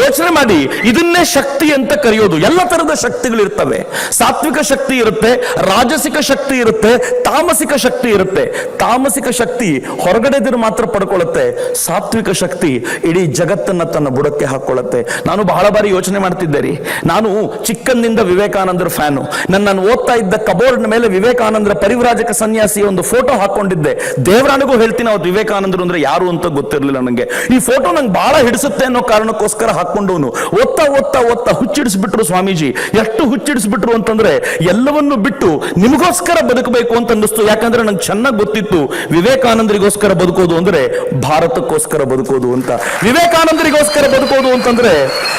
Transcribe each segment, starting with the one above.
ಯೋಚನೆ ಮಾಡಿ, ಇದನ್ನೇ ಶಕ್ತಿ ಅಂತ ಕರೆಯೋದು. ಎಲ್ಲ ತರದ ಶಕ್ತಿಗಳು ಇರ್ತವೆ. ಸಾತ್ವಿಕ ಶಕ್ತಿ ಇರುತ್ತೆ, ರಾಜಸಿಕ ಶಕ್ತಿ ಇರುತ್ತೆ, ತಾಮಸಿಕ ಶಕ್ತಿ ಇರುತ್ತೆ. ತಾಮಸಿಕ ಶಕ್ತಿ ಹೊರಗಡೆದಿರು ಮಾತ್ರ ಪಡ್ಕೊಳ್ಳುತ್ತೆ. ಸಾತ್ವಿಕ ಶಕ್ತಿ ಇಡೀ ಜಗತ್ತನ್ನ ತನ್ನ ಬುಡಕ್ಕೆ ಹಾಕೊಳ್ಳುತ್ತೆ. ನಾನು ಬಹಳ ಬಾರಿ ಯೋಚನೆ ಮಾಡ್ತಿದ್ದೆ ರೀ ನಾನು ಚಿಕ್ಕಂದಿಂದ ವಿವೇಕಾನಂದರ ಫ್ಯಾನು. ನನ್ನ ನಾನು ಓದ್ತಾ ಇದ್ದ ಕಬೋರ್ಡ್ ಮೇಲೆ ವಿವೇಕಾನಂದರ ಪರಿವ್ರಾಜಕ ಸನ್ಯಾಸಿ ಒಂದು ಫೋಟೋ ಹಾಕೊಂಡಿದ್ದೆ ದೇವರಾಣಿಗೂ ಹೇಳ್ತೀನಿ, ಅವತ್ತು ವಿವೇಕಾನಂದರು ಅಂದ್ರೆ ಯಾರು ಅಂತ ಗೊತ್ತಿರಲಿಲ್ಲ ನನಗೆ. ಈ ಫೋಟೋ ನಂಗೆ ಬಹಳ ಹಿಡಿಸುತ್ತೆ ಅನ್ನೋ ಕಾರಣಕ್ಕೋಸ್ಕರ ಹಾಕೊಂಡವನು. ಒತ್ತ ಒತ್ತ ಒತ್ತ ಹುಚ್ಚಿಡಿಸ್ಬಿಟ್ರು ಸ್ವಾಮೀಜಿ. ಎಷ್ಟು ಹುಚ್ಚಿಡಿಸ್ಬಿಟ್ರು ಅಂತಂದ್ರೆ ಎಲ್ಲವನ್ನು ಬಿಟ್ಟು ನಿಮಗೋಸ್ಕರ ಬದುಕಬೇಕು ಅಂತ ಅನ್ನಿಸ್ತು. ಯಾಕಂದ್ರೆ ನಂಗೆ ಚೆನ್ನಾಗಿ ಗೊತ್ತಿತ್ತು. ವಿವೇಕಾನಂದರಿಗೋಸ್ಕರ ಬದುಕೋದು ಅಂದ್ರೆ ಭಾರತಕ್ಕೋಸ್ಕರ ಬದುಕೋದು ಅಂತ. ವಿವೇಕಾನಂದರಿಗೋಸ್ಕರ ಬದುಕೋದು ಅಂತಂದ್ರೆ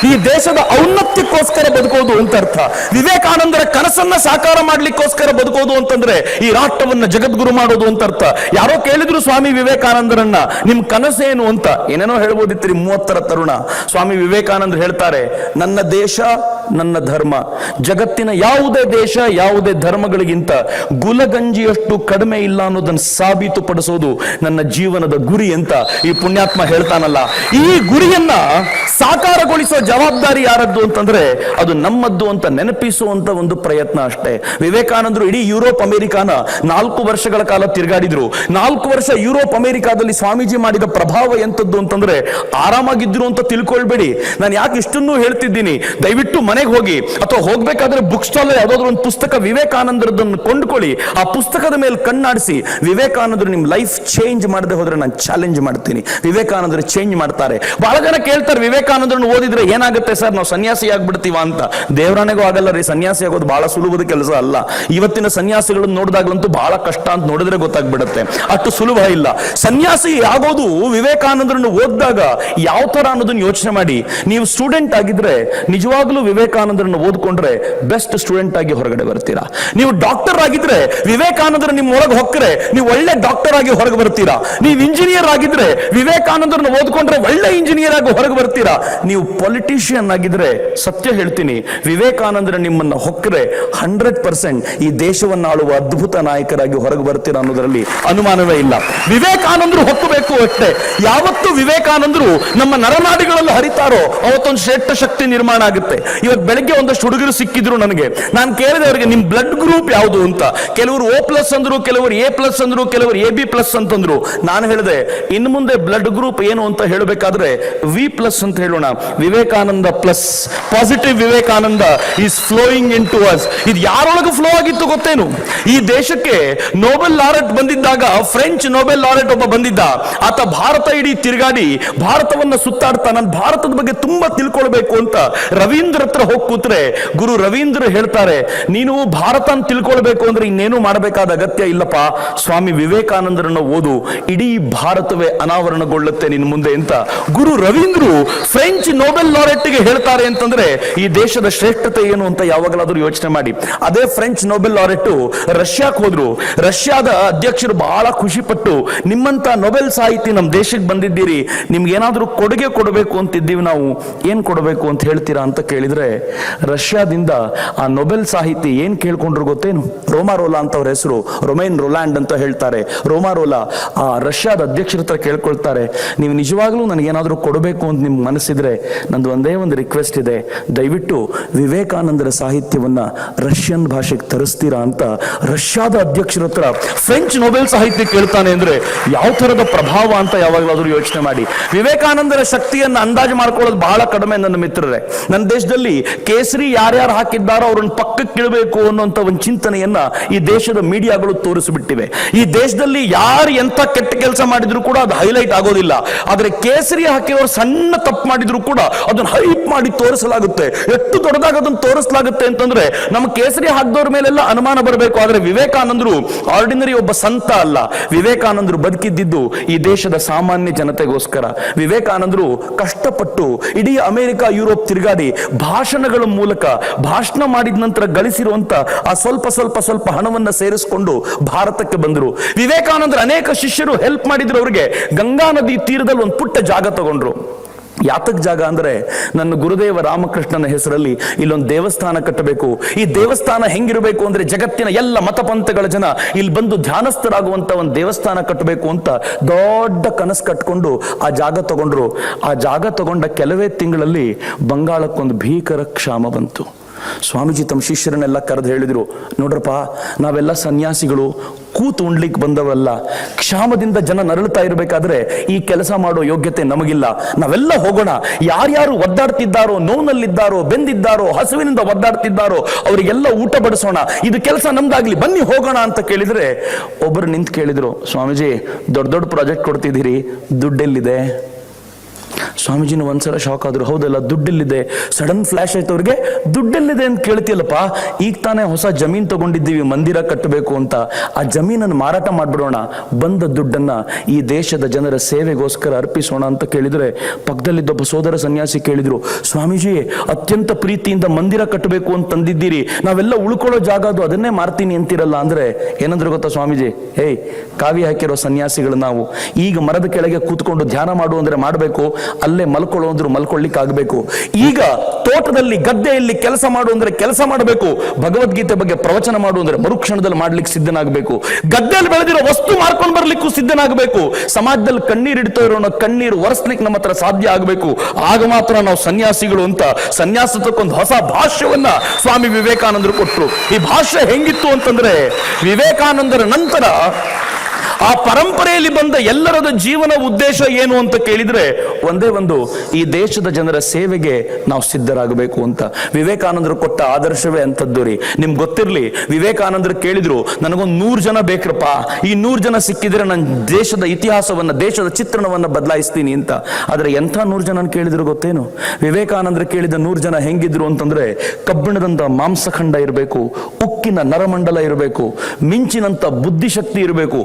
ಈ ದೇಶದ ಔನ್ನತ್ಯಕ್ಕೋಸ್ಕರ ಬದುಕೋದು ಅಂತ ಅರ್ಥ. ವಿವೇಕಾನಂದರ ಕನಸನ್ನ ಸಾಕಾರ ಮಾಡ್ಲಿಕ್ಕೋಸ್ಕರ ಬದುಕೋದು ಅಂತಂದ್ರೆ ಈ ರಾಷ್ಟ್ರವನ್ನ ಜಗದ್ಗುರು ಮಾಡೋದು ಅಂತ ಅರ್ಥ. ಯಾರೋ ಕೇಳಿದ್ರು ಸ್ವಾಮಿ ವಿವೇಕಾನಂದರನ್ನ, ನಿಮ್ ಕನಸೇನು? ಅಂತ. ಏನೇನೋ ಹೇಳ್ಬೋದಿತ್ರಿ ಮೂವತ್ತರ ತರುಣ. ಸ್ವಾಮಿ ವಿವೇಕಾನಂದ್ರ ಹೇಳ್ತಾರೆ, ನನ್ನ ದೇಶ, ನನ್ನ ಧರ್ಮ. ಜಗತ್ತಿನ ಯಾವುದೇ ದೇಶ, ಯಾವುದೇ ಧರ್ಮಗಳಿಗಿಂತ ಗುಲಗಂಜಿಯಷ್ಟು ಕಡಿಮೆ ಇಲ್ಲ ಅನ್ನೋದನ್ನು ಸಾಬೀತುಪಡಿಸೋದು ನನ್ನ ಜೀವನದ ಗುರಿ ಅಂತ ಈ ಪುಣ್ಯಾತ್ಮ ಹೇಳ್ತಾನಲ್ಲ. ಈ ಗುರಿಯನ್ನ ಸಾಕಾರಗೊಳಿಸೋ ಜವಾಬ್ದಾರಿ ಯಾರದ್ದು ಅಂತಂದ್ರೆ ಅದು ನಮ್ಮದ್ದು ಅಂತ ನೆನಪಿಸುವಂತ ಒಂದು ಪ್ರಯತ್ನ ಅಷ್ಟೇ. ವಿವೇಕಾನಂದರು ಇಡೀ ಯುರೋಪ್, ಅಮೆರಿಕಾನ ನಾಲ್ಕು ವರ್ಷಗಳ ಕಾಲ ತಿರುಗಾಡಿದ್ರು. ನಾಲ್ಕು ವರ್ಷ ಯುರೋಪ್, ಅಮೆರಿಕಾದಲ್ಲಿ ಸ್ವಾಮೀಜಿ ಮಾಡಿದ ಪ್ರಭಾವ ಎಂತದ್ದು ಅಂತಂದ್ರೆ ಆರಾಮಾಗಿದ್ರು ಅಂತ ತಿಳ್ಕೊಳ್ಬೇಡಿ. ನಾನು ಯಾಕೆ ಇಷ್ಟನ್ನು ಹೇಳ್ತಿದ್ದೀನಿ. ದಯವಿಟ್ಟು ಮನೆಗೆ ಹೋಗಿ ಅಥವಾ ಹೋಗ್ಬೇಕಾದ್ರೆ ಬುಕ್ ಸ್ಟಾಲ್ ಯಾವ್ದಾದ್ರು ಒಂದು ಪುಸ್ತಕ ವಿವೇಕಾನಂದರದನ್ನು ಕೊಂಡ್ಕೊಳ್ಳಿ. ಆ ಪುಸ್ತಕದ ಮೇಲೆ ಕಣ್ಣಾಡಿಸಿ, ವಿವೇಕಾನಂದರು ನಿಮ್ ಲೈಫ್ ಚೇಂಜ್ ಮಾಡದೆ ಹೋದ್ರೆ ನಾನು ಚಾಲೆಂಜ್ ಮಾಡ್ತೀನಿ. ವಿವೇಕಾನಂದರು ಚೇಂಜ್ ಮಾಡ್ತಾರೆ. ಬಹಳ ಜನ ಕೇಳ್ತಾರೆ ವಿವೇಕಾನಂದರನ್ನು ಓದಿದ್ರೆ ಏನಾಗುತ್ತೆ ಸರ್? ನಾವು ಸನ್ಯಾಸಿ ಆಗ್ಬಿಡ್ತೀವ ಅಂತ. ದೇವರಾನೆಗೂ ಆಗಲ್ಲ ರೀ, ಸನ್ಯಾಸಿ ಆಗೋದು ಬಹಳ ಸುಲಭದ ಕೆಲಸ ಅಲ್ಲ. ಇವತ್ತಿನ ಸನ್ಯಾಸಿಗಳನ್ನು ನೋಡಿದಾಗಲಂತೂ ಬಹಳ ಕಷ್ಟ ಅಂತ ನೋಡಿದ್ರೆ ಗೊತ್ತಾಗ್ಬಿಡುತ್ತೆ. ಅಷ್ಟು ಸುಲಭ ಇಲ್ಲ. ಸನ್ಯಾಸಿ ಆಗೋದು ವಿವೇಕಾನಂದರನ್ನು ಓದಿದಾಗ ಯಾವ ತರ ಅನ್ನೋದನ್ನ ಯೋಚನೆ ಮಾಡಿ. ನೀವು ಸ್ಟೂಡೆಂಟ್ ಆಗಿದ್ರೆ, ನಿಜವಾಗ್ಲೂ ವಿವೇಕಾನಂದರನ್ನು ಓದ್ಕೊಂಡ್ರೆ ಬೆಸ್ಟ್ ಸ್ಟೂಡೆಂಟ್ ಆಗಿ ಹೊರಗಡೆ ಬರ್ತೀರಾ. ನೀವು ಡಾಕ್ಟರ್ ಆಗಿದ್ರೆ ವಿವೇಕಾನಂದರ ನಿಮ್ಮ ಒಳಗೆ ಹೊಕ್ಕರೆ, ನೀವು ಒಳ್ಳೆ ಡಾಕ್ಟರ್ ಆಗಿ ಹೊರಗೆ ಬರ್ತೀರಾ. ನೀವು ಇಂಜಿನಿಯರ್ ಆಗಿದ್ರೆ, ವಿವೇಕಾನಂದರನ್ನು ಓದ್ಕೊಂಡ್ರೆ ಒಳ್ಳೆ ಇಂಜಿನಿಯರ್ ಆಗಿ ಹೊರಗೆ ಬರ್ತೀರಾ. ನೀವು ಪೊಲಿಟಿಷಿಯನ್ ಆಗಿದ್ರೆ ಸತ್ಯ ಹೇಳ್ತೀನಿ. ವಿವೇಕಾನಂದರ ನಿಮ್ಮನ್ನ ಹೊಕ್ಕರೆ ಹಂಡ್ರೆಡ್ ಪರ್ಸೆಂಟ್ ಈ ದೇಶವನ್ನು ಆಳುವ ಅದ್ಭುತ ನಾಯಕರಾಗಿ ಹೊರಗೆ ಬರ್ತೀರಾ ಅನ್ನೋದರಲ್ಲಿ ಅನುಮಾನವೇ ಇಲ್ಲ. ವಿವೇಕಾನಂದರು ಹೊಕ್ಕಬೇಕು ಅಷ್ಟೇ ಯಾವತ್ತು ವಿವೇಕಾನಂದರು ನಮ್ಮ ನರನಾಡಿಗಳಲ್ಲಿ ಹರಿತಾರೋ ಅವತ್ತೊಂದು ಶ್ರೇಷ್ಠ ಶಕ್ತಿ ನಿರ್ಮಾಣ ಆಗುತ್ತೆ. ಇವತ್ತು ಬೆಳಗ್ಗೆ ಒಂದಷ್ಟು ಹುಡುಗರು ಸಿಕ್ಕಿದ್ರು ನನಗೆ. ನಾನು ಕೇಳಿದೆ ಅವರಿಗೆ, ನಿಮ್ ಬ್ಲಡ್ ಗ್ರೂಪ್ ಯಾವುದು ಅಂತ? ಕೆಲವರು ಓ ಪ್ಲಸ್ ಅಂದ್ರು, ಕೆಲವರು ಎ ಪ್ಲಸ್ ಅಂದ್ರು, ಕೆಲವರು ಎ ಬಿ ಪ್ಲಸ್ ಅಂತಂದ್ರು. ನಾನು ಹೇಳಿದೆ ಇನ್ನು ಮುಂದೆ ಬ್ಲಡ್ ಗ್ರೂಪ್ ಏನು ಅಂತ ಹೇಳಬೇಕಾದ್ರೆ ವಿ ಪ್ಲಸ್ ಅಂತ ಹೇಳೋಣ. Vivekananda plus positive Vivekananda is flowing into us ಇದು ಯಾರೊಳಗೆ ಫ್ಲೋ ಆಗಿತ್ತು ಗೊತ್ತೇನು? ಈ ದೇಶಕ್ಕೆ ನೋಬೆಲ್ ಲಾರೆಟ್ ಬಂದಿದ್ದಾಗ ಫ್ರೆಂಚ್ ನೋಬೆಲ್ ಲಾರೆಟ್ ಒಬ್ಬ ಬಂದಿದ್ದ. ಆತ ಭಾರತ ಇಡೀ ತಿರುಗಾಡಿ, ಭಾರತವನ್ನ ಸುತ್ತಾಡ್ತಾ, ನಾನು ಭಾರತದ ಬಗ್ಗೆ ತುಂಬಾ ತಿಳ್ಕೊಳ್ಬೇಕು ಅಂತ ರವೀಂದ್ರ ಹತ್ರ ಹೋಗಿ ಕೂತ್ರೆ ಗುರು ರವೀಂದ್ರ ಹೇಳ್ತಾರೆ, ನೀನು ಭಾರತ ತಿಳ್ಕೊಳ್ಬೇಕು ಅಂದ್ರೆ ಇನ್ನೇನು ಮಾಡಬೇಕಾದ ಅಗತ್ಯ ಇಲ್ಲಪ್ಪ. ಸ್ವಾಮಿ ವಿವೇಕಾನಂದರನ್ನ ಓದು. ಇಡೀ ಭಾರತವೇ ಅನಾವರಣಗೊಳ್ಳುತ್ತೆ ನಿನ್ ಮುಂದೆ ಅಂತ ಗುರು ರವೀಂದ್ರು ಫ್ರೆಂಚ್ ನೋಬೆಲ್ ಲಾರೆಟ್ಗೆ ಹೇಳ್ತಾರೆ ಅಂತಂದ್ರೆ ಈ ದೇಶದ ಶ್ರೇಷ್ಠತೆ ಏನು ಅಂತ ಯಾವಾಗಲಾದ್ರೂ ಯೋಚನೆ ಮಾಡಿ. ಅದೇ ಫ್ರೆಂಚ್ ನೋಬೆಲ್ ಲಾರೆಟ್ ರಷ್ಯಾಕ್ ಹೋದ್ರು. ರಷ್ಯಾದ ಅಧ್ಯಕ್ಷರು ಬಹಳ ಖುಷಿ ಪಟ್ಟು ನಿಮ್ಮಂತ ನೊಬೆಲ್ ಸಾಹಿತಿ ನಮ್ಮ ದೇಶಕ್ಕೆ ಬಂದಿದ್ದೀರಿ. ನಿಮ್ಗೆ ಏನಾದ್ರೂ ಕೊಡುಗೆ ಕೊಡಬೇಕು ಅಂತಿದ್ದೀವಿ ನಾವು. ಏನ್ ಕೊಡಬೇಕು ಅಂತ ಹೇಳ್ತೀರಾ ಅಂತ ಕೇಳಿದ್ರೆ, ರಷ್ಯಾದಿಂದ ಆ ನೊಬೆಲ್ ಸಾಹಿತಿ ಏನ್ ಕೇಳ್ಕೊಂಡ್ರು ಗೊತ್ತೇನು? ರೋಮಾರೋಲಾ ಅಂತ ಅವ್ರ ಹೆಸರು, ರೊಮೈನ್ ರೋಲ್ಯಾಂಡ್ ಅಂತ ಹೇಳ್ತಾರೆ. ರೋಮಾರೋಲಾ ಆ ರಷ್ಯಾದ ಅಧ್ಯಕ್ಷರ ಹತ್ರ ಕೇಳ್ಕೊಳ್ತಾರೆ. ನೀವು ನಿಜವಾಗ್ಲೂ ನನಗೇನಾದ್ರೂ ಕೊಡಬೇಕು ಅಂತ ನಿಮ್ಗೆ ಮನಸ್ಸಿದ್ರೆ ನಂದು ಒಂದೇ ಒಂದು ರಿಕ್ವೆಸ್ಟ್ ಇದೆ. ದಯವಿಟ್ಟು ವಿವೇಕಾನಂದರ ಸಾಹಿತ್ಯವನ್ನ ರಷ್ಯನ್ ಭಾಷೆಗೆ ತರಿಸ್ತೀರಾ ಅಂತ ರಷ್ಯಾದ ಅಧ್ಯಕ್ಷರ ಹತ್ರ ಫ್ರೆಂಚ್ ನೊಬೆಲ್ ಸಾಹಿತ್ಯ ಕೇಳ್ತಾನೆ ಅಂದ್ರೆ ಯಾವ ತರದ ಪ್ರಭಾವ ಅಂತ ಯಾವಾಗಲಾದರೂ ಯೋಚನೆ ಮಾಡಿ. ವಿವೇಕಾನಂದರ ಶಕ್ತಿಯನ್ನ ಅಂದಾಜು ಮಾಡ್ಕೊಳ್ಳೋದು ಬಹಳ ಕಡಿಮೆ ನನ್ನ ಮಿತ್ರರೇ. ನನ್ನ ದೇಶದಲ್ಲಿ ಕೇಸರಿ ಯಾರ್ಯಾರು ಹಾಕಿದ್ದಾರೋ ಅವ್ರನ್ನ ಪಕ್ಕಕ್ಕೆ ಇಡಬೇಕು ಅನ್ನುವಂತ ಒಂದು ಚಿಂತನೆಯನ್ನ ಈ ದೇಶದ ಮೀಡಿಯಾಗಳು ತೋರಿಸಿಬಿಟ್ಟಿವೆ. ಈ ದೇಶದಲ್ಲಿ ಯಾರು ಎಂತ ಕೆಟ್ಟ ಕೆಲಸ ಮಾಡಿದ್ರು ಕೂಡ ಅದು ಹೈಲೈಟ್ ಆಗೋದಿಲ್ಲ. ಆದ್ರೆ ಕೇಸರಿ ಹಾಕಿರೋರು ಸಣ್ಣ ತಪ್ಪು ಮಾಡಿದ್ರು ಕೂಡ ಅದನ್ನ ಹೈಪ್ ಮಾಡಿ ತೋರಿಸಲಾಗುತ್ತೆ. ಎಷ್ಟು ದೊಡ್ಡದಾಗ ಅದನ್ನ ತೋರಿಸಲಾಗುತ್ತೆ ಅಂತಂದ್ರೆ ನಮ್ಮ ಕೇಸರಿ ಹಾಕಿದವ್ರ ಮೇಲೆಲ್ಲ ಅನುಮಾನ ಬರಬೇಕು. ಆದ್ರೆ ವಿವೇಕಾನಂದರು ಆರ್ಡಿನರಿ ಒಬ್ಬ ಸಂತ ಅಲ್ಲ. ವಿವೇಕಾನಂದರು ಬದುಕಿದ್ದಿದ್ದು ಈ ದೇಶದ ಸಾಮಾನ್ಯ ಜನತೆಗೋಸ್ಕರ. ವಿವೇಕಾನಂದರು ಕಷ್ಟಪಟ್ಟು ಇಡೀ ಅಮೆರಿಕ, ಯುರೋಪ್ ತಿರುಗಾಡಿ ಭಾಷಣಗಳ ಮೂಲಕ ಭಾಷಣ ಮಾಡಿದ ನಂತರ ಗಳಿಸಿರುವಂತ ಆ ಸ್ವಲ್ಪ ಸ್ವಲ್ಪ ಸ್ವಲ್ಪ ಹಣವನ್ನ ಸೇರಿಸಿಕೊಂಡು ಭಾರತಕ್ಕೆ ಬಂದರು. ವಿವೇಕಾನಂದರು ಅನೇಕ ಶಿಷ್ಯರು ಹೆಲ್ಪ್ ಮಾಡಿದ್ರು. ಅವರಿಗೆ ಗಂಗಾ ನದಿ ತೀರದಲ್ಲಿ ಒಂದು ಪುಟ್ಟ ಜಾಗ ತಗೊಂಡ್ರು. ಯಾತಕ್ ಜಾಗ ಅಂದ್ರೆ ನನ್ನ ಗುರುದೇವ ರಾಮಕೃಷ್ಣನ ಹೆಸರಲ್ಲಿ ಇಲ್ಲೊಂದು ದೇವಸ್ಥಾನ ಕಟ್ಟಬೇಕು. ಈ ದೇವಸ್ಥಾನ ಹೆಂಗಿರಬೇಕು ಅಂದ್ರೆ ಜಗತ್ತಿನ ಎಲ್ಲ ಮತಪಂಥಗಳ ಜನ ಇಲ್ಲಿ ಬಂದು ಧ್ಯಾನಸ್ಥರಾಗುವಂತ ಒಂದು ದೇವಸ್ಥಾನ ಕಟ್ಟಬೇಕು ಅಂತ ದೊಡ್ಡ ಕನಸು ಕಟ್ಕೊಂಡು ಆ ಜಾಗ ತಗೊಂಡ್ರು. ಆ ಜಾಗ ತಗೊಂಡ ಕೆಲವೇ ತಿಂಗಳಲ್ಲಿ ಬಂಗಾಳಕ್ಕೊಂದು ಭೀಕರ ಕ್ಷಾಮ ಬಂತು. ಸ್ವಾಮೀಜಿ ತಮ್ಮ ಶಿಷ್ಯರನ್ನೆಲ್ಲ ಕರೆದು ಹೇಳಿದ್ರು, ನೋಡ್ರಪ್ಪ, ನಾವೆಲ್ಲ ಸನ್ಯಾಸಿಗಳು ಕೂತು ಉಣ್ಲಿಕ್ಕೆ ಬಂದವಲ್ಲ ಕ್ಷಾಮದಿಂದ ಜನ ನರಳುತ್ತಾ ಇರಬೇಕಾದ್ರೆ ಈ ಕೆಲಸ ಮಾಡೋ ಯೋಗ್ಯತೆ ನಮಗಿಲ್ಲ. ನಾವೆಲ್ಲ ಹೋಗೋಣ. ಯಾರ್ಯಾರು ಒದ್ದಾಡ್ತಿದ್ದಾರೋ, ನೋವಿನಲ್ಲಿದ್ದಾರೋ, ಬೆಂದಿದ್ದಾರೋ, ಹಸುವಿನಿಂದ ಒದ್ದಾಡ್ತಿದ್ದಾರೋ, ಅವರಿಗೆಲ್ಲ ಊಟ ಬಡಿಸೋಣ. ಇದು ಕೆಲಸ ನಮ್ದಾಗ್ಲಿ. ಬನ್ನಿ ಹೋಗೋಣ ಅಂತ ಕೇಳಿದ್ರೆ ಒಬ್ಬರು ನಿಂತು ಕೇಳಿದ್ರು, ಸ್ವಾಮೀಜಿ, ದೊಡ್ಡ ದೊಡ್ಡ ಪ್ರಾಜೆಕ್ಟ್ ಕೊಡ್ತಿದ್ದೀರಿ. ದುಡ್ಡೆಲ್ಲಿದೆ? ಸ್ವಾಮೀಜಿನ ಒಂದ್ಸಲ ಶಾಕ್ ಆದ್ರು, ಹೌದಲ್ಲ, ದುಡ್ಡಿಲ್ಲಿದೆ. ಸಡನ್ ಫ್ಲಾಶ್ ಆಯ್ತು ಅವ್ರಿಗೆ, ದುಡ್ಡೆಲ್ಲಿದೆ ಅಂತ ಕೇಳ್ತಿಯಲ್ಲಪ್ಪ, ಈಗ ತಾನೇ ಹೊಸ ಜಮೀನ್ ತಗೊಂಡಿದ್ದೀವಿ, ಮಂದಿರ ಕಟ್ಟಬೇಕು ಅಂತ. ಆ ಜಮೀನನ್ನು ಮಾರಾಟ ಮಾಡ್ಬಿಡೋಣ. ಬಂದ ದುಡ್ಡನ್ನ ಈ ದೇಶದ ಜನರ ಸೇವೆಗೋಸ್ಕರ ಅರ್ಪಿಸೋಣ ಅಂತ ಕೇಳಿದ್ರೆ, ಪಕ್ಕದಲ್ಲಿದ್ದೊಬ್ಬ ಸೋದರ ಸನ್ಯಾಸಿ ಕೇಳಿದ್ರು, ಸ್ವಾಮೀಜಿ, ಅತ್ಯಂತ ಪ್ರೀತಿಯಿಂದ ಮಂದಿರ ಕಟ್ಟಬೇಕು ಅಂತ ತಂದಿದ್ದೀರಿ. ನಾವೆಲ್ಲ ಉಳ್ಕೊಳ್ಳೋ ಜಾಗ ಅದು, ಅದನ್ನೇ ಮಾರ್ತೀನಿ ಅಂತಿರಲ್ಲ. ಅಂದ್ರೆ, ಏನಂದ್ರೆ ಗೊತ್ತಾ ಸ್ವಾಮೀಜಿ? ಏಯ್ ಕಾವಿ ಹಾಕಿರೋ ಸನ್ಯಾಸಿಗಳು ನಾವು. ಈಗ ಮರದ ಕೆಳಗೆ ಕೂತ್ಕೊಂಡು ಧ್ಯಾನ ಮಾಡು ಅಂದ್ರೆ ಮಾಡಬೇಕು. ಅಲ್ಲೇ ಮಲ್ಕೊಳ್ಳೋ ಅಂದ್ರು ಮಲ್ಕೊಳ್ಳಿಕ್ ಆಗಬೇಕು ಈಗ ತೋಟದಲ್ಲಿ ಗದ್ದೆಯಲ್ಲಿ ಕೆಲಸ ಮಾಡು ಅಂದ್ರೆ ಕೆಲಸ ಮಾಡಬೇಕು. ಭಗವದ್ಗೀತೆ ಬಗ್ಗೆ ಪ್ರವಚನ ಮಾಡು ಅಂದ್ರೆ ಮರುಕ್ಷಣದಲ್ಲಿ ಮಾಡ್ಲಿಕ್ಕೆ ಸಿದ್ಧನಾಗಬೇಕು. ಗದ್ದೆಯಲ್ಲಿ ಬೆಳೆದಿರೋ ವಸ್ತು ಮಾರ್ಕೊಂಡು ಬರ್ಲಿಕ್ಕೂ ಸಿದ್ಧನಾಗಬೇಕು. ಸಮಾಜದಲ್ಲಿ ಕಣ್ಣೀರು ಇಡ್ತಾ ಇರೋಣ ಕಣ್ಣೀರು ಒರೆಸ್ಲಿಕ್ಕೆ ನಮ್ಮ ಹತ್ರ ಸಾಧ್ಯ ಆಗಬೇಕು. ಆಗ ಮಾತ್ರ ನಾವು ಸನ್ಯಾಸಿಗಳು ಅಂತ ಸನ್ಯಾಸಕ್ಕೊಂದು ಹೊಸ ಭಾಷ್ಯವನ್ನ ಸ್ವಾಮಿ ವಿವೇಕಾನಂದರು ಕೊಟ್ಟರು ಈ ಭಾಷ್ಯ ಹೆಂಗಿತ್ತು ಅಂತಂದ್ರೆ, ವಿವೇಕಾನಂದರ ನಂತರ ಆ ಪರಂಪರೆಯಲ್ಲಿ ಬಂದ ಎಲ್ಲರದ ಜೀವನ ಉದ್ದೇಶ ಏನು ಅಂತ ಕೇಳಿದ್ರೆ ಒಂದೇ ಒಂದು, ಈ ದೇಶದ ಜನರ ಸೇವೆಗೆ ನಾವು ಸಿದ್ಧರಾಗಬೇಕು ಅಂತ. ವಿವೇಕಾನಂದರು ಕೊಟ್ಟ ಆದರ್ಶವೇ ಅಂತದ್ದು ರೀ. ನಿಮ್ಗೆ ಗೊತ್ತಿರಲಿ, ವಿವೇಕಾನಂದರು ಕೇಳಿದ್ರು, ನನಗೊಂದು ನೂರು ಜನ ಬೇಕ್ರಪ್ಪ. ಈ ನೂರು ಜನ ಸಿಕ್ಕಿದ್ರೆ ನನ್ನ ದೇಶದ ಇತಿಹಾಸವನ್ನ, ದೇಶದ ಚಿತ್ರಣವನ್ನ ಬದಲಾಯಿಸ್ತೀನಿ ಅಂತ. ಆದ್ರೆ ಎಂಥ ನೂರು ಜನ ಕೇಳಿದ್ರು ಗೊತ್ತೇನು? ವಿವೇಕಾನಂದರು ಕೇಳಿದ ನೂರು ಜನ ಹೆಂಗಿದ್ರು ಅಂತಂದ್ರೆ ಕಬ್ಬಿಣದಂತ ಮಾಂಸಖಂಡ ಇರಬೇಕು, ಉಕ್ಕಿನ ನರಮಂಡಲ ಇರಬೇಕು ಮಿಂಚಿನಂತ ಬುದ್ಧಿಶಕ್ತಿ ಇರಬೇಕು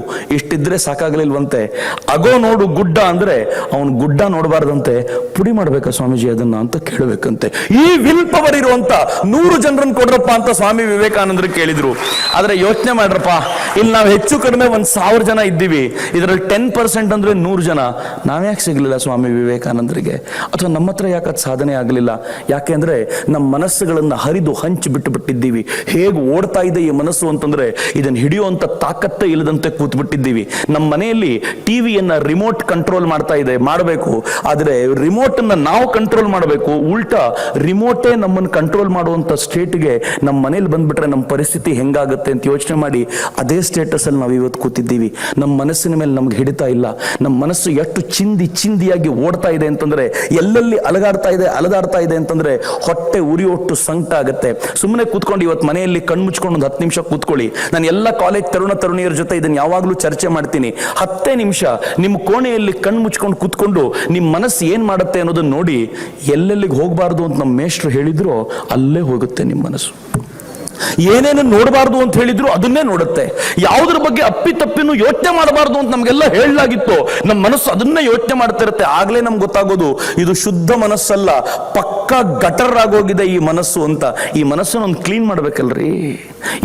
ಇಷ್ಟಿದ್ರೆ ಸಾಕಾಗಲಿಲ್ವಂತೆ. ಅಗೋ ನೋಡು ಗುಡ್ಡ ಅಂದ್ರೆ ಅವನು ಗುಡ್ಡ ನೋಡಬಾರ್ದಂತೆ. ಪುಡಿ ಮಾಡ್ಬೇಕಾ ಸ್ವಾಮೀಜಿ ಅದನ್ನ ಅಂತ ಕೇಳಬೇಕಂತೆ. ಈ ವಿಲ್ ಪವರ್ ಇರುವಂತ ನೂರು ಜನರನ್ನು ಕೊಡ್ರಪ್ಪ ಅಂತ ಸ್ವಾಮಿ ವಿವೇಕಾನಂದರು ಕೇಳಿದ್ರು. ಆದ್ರೆ ಯೋಚನೆ ಮಾಡ್ರಪ್ಪ, ಇಲ್ಲಿ ನಾವು ಹೆಚ್ಚು ಕಡಿಮೆ ಒಂದ್ ಸಾವಿರ ಜನ ಇದ್ದೀವಿ. ಇದರಲ್ಲಿ ಟೆನ್ ಪರ್ಸೆಂಟ್ ಅಂದ್ರೆ ನೂರು ಜನ. ನಾವ್ಯಾಕೆ ಸಿಗ್ಲಿಲ್ಲ ಸ್ವಾಮಿ ವಿವೇಕಾನಂದರಿಗೆ? ಅಥವಾ ನಮ್ಮ ಹತ್ರ ಯಾಕೆ ಸಾಧನೆ ಆಗಲಿಲ್ಲ? ಯಾಕೆ ಅಂದ್ರೆ ನಮ್ಮ ಮನಸ್ಸುಗಳನ್ನ ಹರಿದು ಹಂಚಿ ಬಿಟ್ಟು ಬಿಟ್ಟಿದ್ದೀವಿ. ಹೇಗೆ ಓಡ್ತಾ ಇದೆ ಈ ಮನಸ್ಸು ಅಂತಂದ್ರೆ ಇದನ್ನ ಹಿಡಿಯುವಂತ ತಾಕತ್ತೇ ಇಲ್ಲದಂತೆ ಕೂತ್ ಬಿಟ್ಟಿದ್ದೀವಿ ನಮ್ಮ ಮನೆಯಲ್ಲಿ ಟಿವಿಯನ್ನ ರಿಮೋಟ್ ಕಂಟ್ರೋಲ್ ಮಾಡ್ತಾ ಇದೆ, ಮಾಡಬೇಕು. ಆದರೆ ರಿಮೋಟ್ ಅನ್ನ ನಾವು ಕಂಟ್ರೋಲ್ ಮಾಡಬೇಕು. ಉಲ್ಟಾ ರಿಮೋಟೇ ನಮ್ಮನ್ನು ಕಂಟ್ರೋಲ್ ಮಾಡುವಂತ ಸ್ಟೇಟ್ಗೆ ನಮ್ಮ ಮನೇಲಿ ಬಂದ್ಬಿಟ್ರೆ ನಮ್ಮ ಪರಿಸ್ಥಿತಿ ಹೆಂಗಾಗುತ್ತೆ ಅಂತ ಯೋಚನೆ ಮಾಡಿ ಅದೇ ಸ್ಟೇಟಸ್ ಅಲ್ಲಿ ನಾವು ಇವತ್ತು ಕೂತಿದ್ದೀವಿ. ನಮ್ಮ ಮನಸ್ಸಿನ ಮೇಲೆ ನಮ್ಗೆ ಹಿಡಿತಾ ಇಲ್ಲ. ನಮ್ಮ ಮನಸ್ಸು ಎಷ್ಟು ಚಿಂದಿ ಚಿಂದಿಯಾಗಿ ಓಡ್ತಾ ಇದೆ ಅಂತಂದ್ರೆ, ಎಲ್ಲೆಲ್ಲಿ ಅಲಗಾಡ್ತಾ ಇದೆ ಅಲದಾಡ್ತಾ ಇದೆ ಅಂತಂದ್ರೆ ಹೊಟ್ಟೆ ಉರಿಯೊಟ್ಟು ಸಂಕಟ ಆಗುತ್ತೆ. ಸುಮ್ಮನೆ ಕೂತ್ಕೊಂಡು ಇವತ್ತು ಮನೆಯಲ್ಲಿ ಕಣ್ಮುಚ್ಕೊಂಡು ಒಂದು ಹತ್ತು ನಿಮಿಷ ಕೂತ್ಕೊಳ್ಳಿ. ನಾನು ಎಲ್ಲ ಕಾಲೇಜ್ ತರುಣ ತರುಣಿಯರ ಜೊತೆ ಇದನ್ನು ಯಾವಾಗಲೂ ಚರ್ಚೆ ಮಾಡ್ತೀನಿ. ಹತ್ತೇ ನಿಮಿಷ ನಿಮ್ಮ ಕೋಣೆಯಲ್ಲಿ ಕಣ್ಣು ಮುಚ್ಕೊಂಡು ಕೂತ್ಕೊಂಡು ನಿಮ್ಮ ಮನಸ್ಸು ಏನು ಮಾಡುತ್ತೆ ಅನ್ನೋದನ್ನ ನೋಡಿ ಎಲ್ಲೆಲ್ಲಿಗೆ ಹೋಗಬಾರ್ದು ಅಂತ ನಮ್ಮ ಮೇಷ್ಟ್ರು ಹೇಳಿದ್ರು ಅಲ್ಲೇ ಹೋಗುತ್ತೆ ನಿಮ್ಮ ಮನಸ್ಸು. ಏನೇನು ನೋಡಬಾರ್ದು ಅಂತ ಹೇಳಿದ್ರು ಅದನ್ನೇ ನೋಡುತ್ತೆ. ಯಾವುದ್ರ ಬಗ್ಗೆ ಅಪ್ಪಿತಪ್ಪಿನೂ ಯೋಚನೆ ಮಾಡಬಾರ್ದು ಅಂತ ನಮಗೆಲ್ಲ ಹೇಳಲಾಗಿತ್ತು. ನಮ್ಮ ಮನಸ್ಸು ಅದನ್ನೇ ಯೋಚನೆ ಮಾಡ್ತಿರುತ್ತೆ. ಆಗ್ಲೇ ನಮ್ಗೆ ಗೊತ್ತಾಗೋದು, ಇದು ಶುದ್ಧ ಮನಸ್ಸಲ್ಲ, ಪಕ್ಕ ಗಟರ್ ಆಗೋಗಿದೆ ಈ ಮನಸ್ಸು ಅಂತ. ಈ ಮನಸ್ಸನ್ನು ಒಂದು ಕ್ಲೀನ್ ಮಾಡ್ಬೇಕಲ್ರಿ.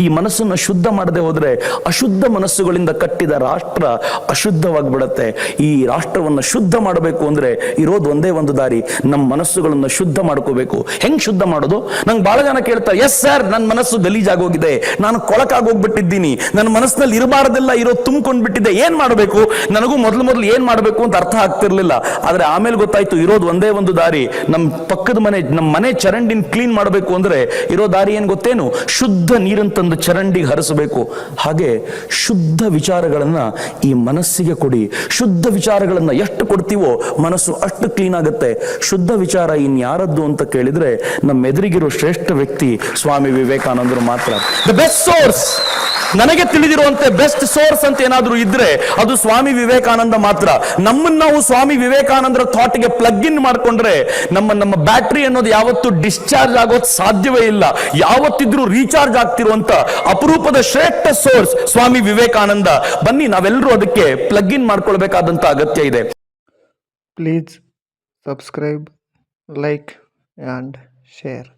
ಈ ಮನಸ್ಸನ್ನು ಶುದ್ಧ ಮಾಡದೆ ಹೋದ್ರೆ ಅಶುದ್ಧ ಮನಸ್ಸುಗಳಿಂದ ಕಟ್ಟಿದ ರಾಷ್ಟ್ರ ಅಶುದ್ಧವಾಗಿಬಿಡತ್ತೆ. ಈ ರಾಷ್ಟ್ರವನ್ನು ಶುದ್ಧ ಮಾಡಬೇಕು ಅಂದ್ರೆ ಇರೋದು ಒಂದೇ ಒಂದು ದಾರಿ, ನಮ್ಮ ಮನಸ್ಸುಗಳನ್ನು ಶುದ್ಧ ಮಾಡ್ಕೋಬೇಕು. ಹೆಂಗ್ ಶುದ್ಧ ಮಾಡೋದು? ನಂಗೆ ಬಹಳ ಜನ ಕೇಳ್ತಾರೆ, ಎಸ್ ಸರ್ ನನ್ನ ಮನಸ್ಸು ಗಲೀಜಾಗೋಗಿದೆ. ನಾನು ಕೊಳಕಾಗೋಗ್ಬಿಟ್ಟಿದ್ದೀನಿ. ನನ್ನ ಮನಸ್ಸಿನಲ್ಲಿ ಇರಬಾರ್ದೆಲ್ಲ ಇರೋ ತುಂಬಿಕೊಂಡ್ಬಿಟ್ಟಿದೆ. ಏನ್ ಮಾಡಬೇಕು? ನನಗೂ ಮೊದಲು ಮೊದಲು ಏನ್ ಮಾಡಬೇಕು ಅಂತ ಅರ್ಥ ಆಗ್ತಿರ್ಲಿಲ್ಲ. ಆದ್ರೆ ಆಮೇಲೆ ಗೊತ್ತಾಯ್ತು, ಇರೋದು ಒಂದೇ ಒಂದು ದಾರಿ. ನಮ್ಮ ಪಕ್ಕದ ಮನೆ ನಮ್ಮ ಮನೆ ಚರಂಡಿನ ಕ್ಲೀನ್ ಮಾಡಬೇಕು ಅಂದ್ರೆ ಇರೋ ದಾರಿ ಏನ್ ಗೊತ್ತೇನು? ಶುದ್ಧ ನೀರನ್ನು ತಂದು ಚರಂಡಿಗೆ ಹರಿಸಬೇಕು. ಹಾಗೆ ಶುದ್ಧ ವಿಚಾರಗಳನ್ನ ಈ ಮನಸ್ಸಿಗೆ ಕೊಡಿ. ಶುದ್ಧ ವಿಚಾರಗಳನ್ನ ಎಷ್ಟು ಕೊಡ್ತೀವೋ ಮನಸ್ಸು ಅಷ್ಟು ಕ್ಲೀನ್ ಆಗುತ್ತೆ. ಶುದ್ಧ ವಿಚಾರ ಇನ್ಯಾರದ್ದು ಅಂತ ಕೇಳಿದ್ರೆ ನಮ್ಮ ಎದುರಿಗಿರೋ ಶ್ರೇಷ್ಠ ವ್ಯಕ್ತಿ ಸ್ವಾಮಿ ಮಾತ್ರ. ದ ಬೆಸ್ಟ್ ಸೋರ್ಸ್ ನನಗೆ ತಿಳಿದಿರುವಂತೆ ಬೆಸ್ಟ್ ಸೋರ್ಸ್ ಅಂತ ಏನಾದರೂ ಇದ್ರೆ ಅದು ಸ್ವಾಮಿ ವಿವೇಕಾನಂದ ಮಾತ್ರ. ನಮ್ಮನ್ನ ನಾವು ಸ್ವಾಮಿ ವಿವೇಕಾನಂದರ ಥಾಟ್ಗೆ ಪ್ಲಗ್ ಇನ್ ಮಾಡ್ಕೊಂಡ್ರೆ ನಮ್ಮ ನಮ್ಮ ಬ್ಯಾಟ್ರಿ ಅನ್ನೋದು ಯಾವತ್ತು ಡಿಸ್ಚಾರ್ಜ್ ಆಗೋದು ಸಾಧ್ಯವೇ ಇಲ್ಲ. ಯಾವತ್ತಿದ್ರೂ ರೀಚಾರ್ಜ್ ಆಗ್ತಿರುವಂತ ಅಪರೂಪದ ಶ್ರೇಷ್ಠ ಸೋರ್ಸ್ ಸ್ವಾಮಿ ವಿವೇಕಾನಂದ. ಬನ್ನಿ ನಾವೆಲ್ಲರೂ ಅದಕ್ಕೆ ಪ್ಲಗ್ ಇನ್ ಮಾಡ್ಕೊಳ್ಬೇಕಾದಂತ ಅಗತ್ಯ ಇದೆ. Please subscribe like and share.